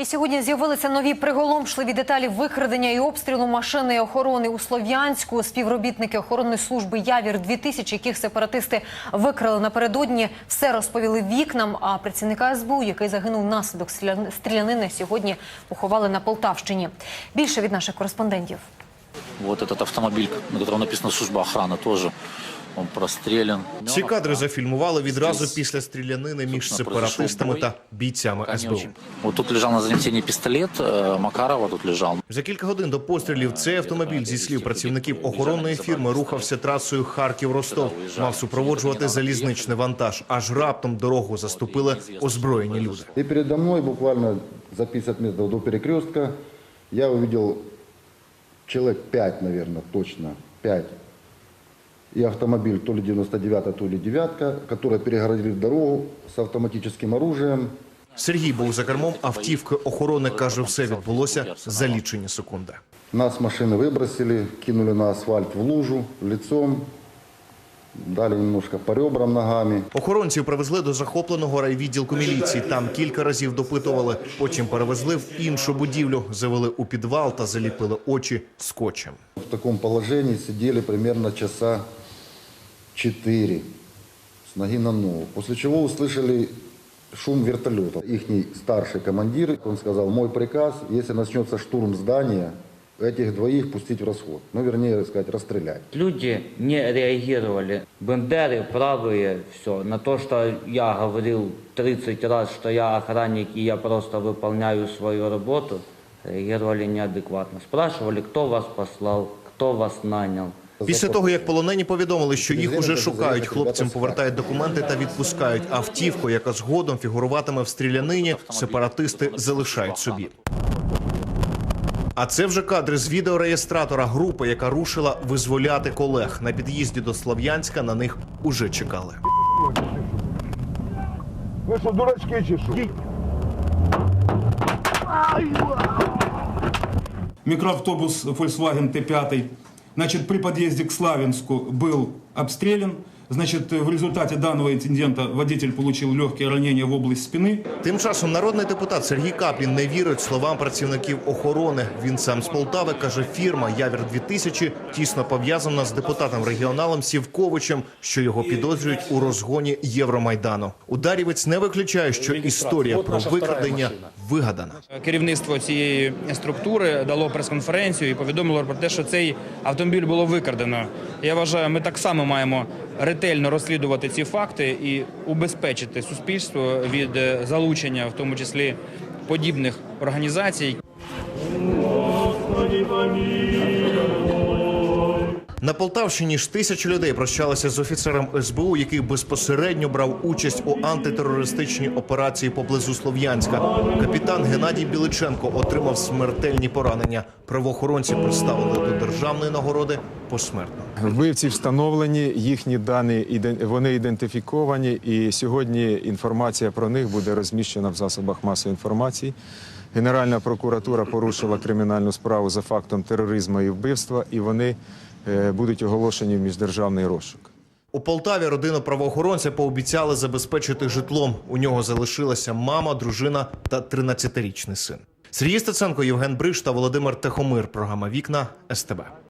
І сьогодні з'явилися нові приголомшливі деталі викрадення і обстрілу машини охорони у Слов'янську. Співробітники охоронної служби Явір 2000 яких сепаратисти викрали напередодні, все розповіли вікнам. А працівника СБУ, який загинув внаслідок стріля- стрілянини, сьогодні поховали на Полтавщині. Більше від наших кореспондентів. Вот этот автомобиль, на котором написано «Служба охраны», тоже он прострелен. Ці кадри зафільмували відразу після стрілянини між сепаратистами та бійцями Они СБУ. очень- Вот тут лежал на заднем сиденье пистолет, э, Макарова тут лежал. За кілька годин до пострілів цей автомобіль зі слів працівників охоронної фірми рухався трасою Харків-Ростов. Мав супроводжувати залізничний вантаж. Аж раптом дорогу заступили озброєні люди. И передо мной, буквально за 50 метров до перекрестка, я увидел человек 5, наверное, точно, 5. И автомобиль то ли 99 то ли девятка, которые перегородили дорогу с автоматическим оружием. Сергій був за кермом автівки охорони. каже, все відбулося за лічені секунди. Нас с машины выбросили, кинули на асфальт в лужу, лицом, дали немножко по ребрам ногами. Охоронців привезли до захопленого райвідділку міліції. Там кілька разів допитували. Потім перевезли в іншу будівлю, завели у підвал та заліпили очі скотчем. В таком положении сидели примерно часа 4 с ноги на ногу. После чего услышали шум вертолета. Их старший командир, он сказал, мой приказ, если начнется штурм здания, этих двоих пустить в расход. Ну, вернее сказать, расстрелять. Люди не реагировали. Бендеры правые, все. На то, что я говорил 30 раз, что я охранник и я просто выполняю свою работу, реагировали неадекватно. Спрашивали, кто вас послал, кто вас нанял. Після того, як полонені повідомили, що їх уже шукають, хлопцям повертають документи та відпускають автівку, яка згодом фігуруватиме в стрілянині, сепаратисти залишають собі. А це вже кадри з відеореєстратора групи, яка рушила визволяти колег. На під'їзді до Слов'янська на них уже чекали. Ви що, дурачки чи що? Микроавтобус Volkswagen Т5, значит, при подъезде к Славянску был обстрелян. Значит, в результате данного инцидента водитель получил легкие ранения в область спины. Тим часом народний депутат Сергій Каплін не вірить словам працівників охорони. Він сам з Полтави каже, фірма Явір 2000 тісно пов'язана з депутатом регіоналом Сівковичем, що його підозрюють у розгоні Євромайдану. Ударівець не виключає, що історія про викрадення вигадана. Керівництво цієї структури дало прес-конференцію і повідомило про те, що цей автомобіль було викрадено. Я вважаю, ми так само маємо ретельно розслідувати ці факти і убезпечити суспільство від е, залучення, в тому числі подібних організацій, На Полтавщині ж тисячі людей прощалися з офіцером СБУ, який безпосередньо брав участь у антитерористичній операції поблизу Слов'янська. Капітан Геннадій Біличенко отримав смертельні поранення. Правоохоронці представили до державної нагороди посмертно. Вбивці встановлені, їхні дані вони ідентифіковані, і сьогодні інформація про них буде розміщена в засобах масової інформації. Генеральна прокуратура порушила кримінальну справу за фактом тероризму і вбивства, і вони будуть оголошені в міждержавний розшук. У Полтаві родину правоохоронця пообіцяли забезпечити житлом. У нього залишилася мама, дружина та 13-річний син. Сергій Стеценко, Євген Бриш та Володимир Тихомир. Програма Вікна СТБ.